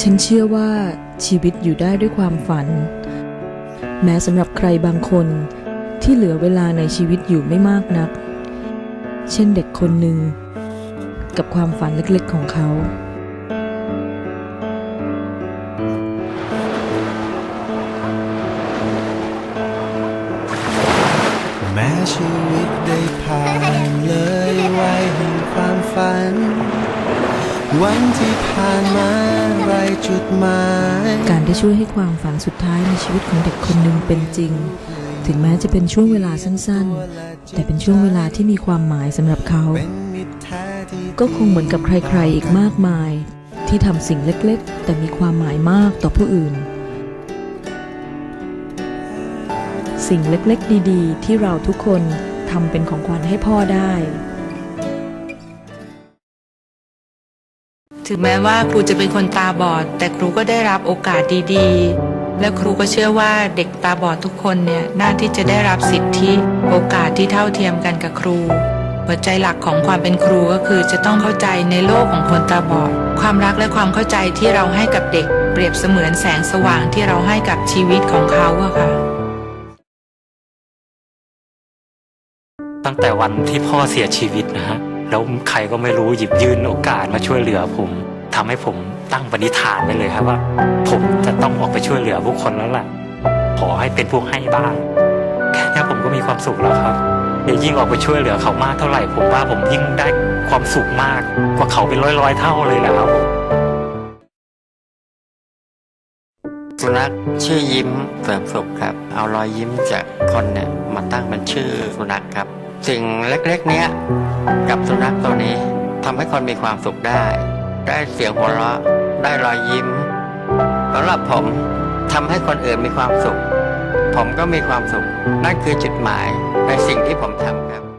ฉันเชื่อว่าชีวิตอยู่ได้ด้วยความฝัน แม้สำหรับใครบางคนที่เหลือเวลาในชีวิตอยู่ไม่มากนัก เช่นเด็กคนหนึ่ง กับความฝันเล็กๆของเขา แม้ชีวิตได้ผ่านเลยไวัยแห่งความฝัน วันที่ผ่านมาไรจุดหมายการได้ช่วยให้ความฝันสุดท้ายในชีวิตของเด็กคนหนึ่งเป็นจริง ถึงแม้จะเป็นช่วงเวลาสั้นๆ แต่เป็นช่วงเวลาที่มีความหมายสำหรับเขา ก็คงเหมือนกับใครๆอีกมากมาย ที่ทำสิ่งเล็กๆ แต่มีความหมายมากต่อผู้อื่น สิ่งเล็กๆ ดีๆ ที่เราทุกคนทำเป็นของขวัญให้พ่อได้ ถึงแม้ว่าครูจะเป็นคนตาบอด แต่ครูก็ได้รับโอกาสดีๆ และครูก็เชื่อว่าเด็กตาบอดทุกคนเนี่ยน่าที่จะได้รับสิทธิโอกาสที่เท่าเทียมกันกับครู หัวใจหลักของความเป็นครูก็คือจะต้องเข้าใจในโลกของคนตาบอด ความรักและความเข้าใจที่เราให้กับเด็ก เปรียบเสมือนแสงสว่างที่เราให้กับชีวิตของเขาอะค่ะตั้งแต่วันที่พ่อเสียชีวิตนะฮะ แล้วใครก็ไม่รู้หยิบยื่นโอกาสมาช่วยเหลือผมทำให้ผมตั้งปณิธานไว้เลยครับว่า ผมจะต้องออกไปช่วยเหลือผู้คนแล้วล่ะ ขอให้เป็นพวกให้บ้าง แค่นี้ผมก็มีความสุขแล้วครับเดี๋ยวยิ่งออกไปช่วยเหลือเขามากเท่าไหร่ ผมว่าผมยิ่งได้ความสุขมากกว่าเขาเป็นร้อยร้อยๆเท่าเลยแหละครับผมสุนัขชื่อยิ้มเสริมสุขครับ เอารอยยิ้มจากคนเนี่ยมาตั้งเป็นชื่อสุนัขครับ สิ่งเล็กๆ เนี้ยกับสุนัขตัวนี้ทำให้คนมีความสุขได้ ได้เสียงหัวเราะ ได้รอยยิ้มสำหรับผมทำให้คนอื่นมีความสุข ผมก็มีความสุข นั่นคือจุดหมายในสิ่งที่ผมทำครับ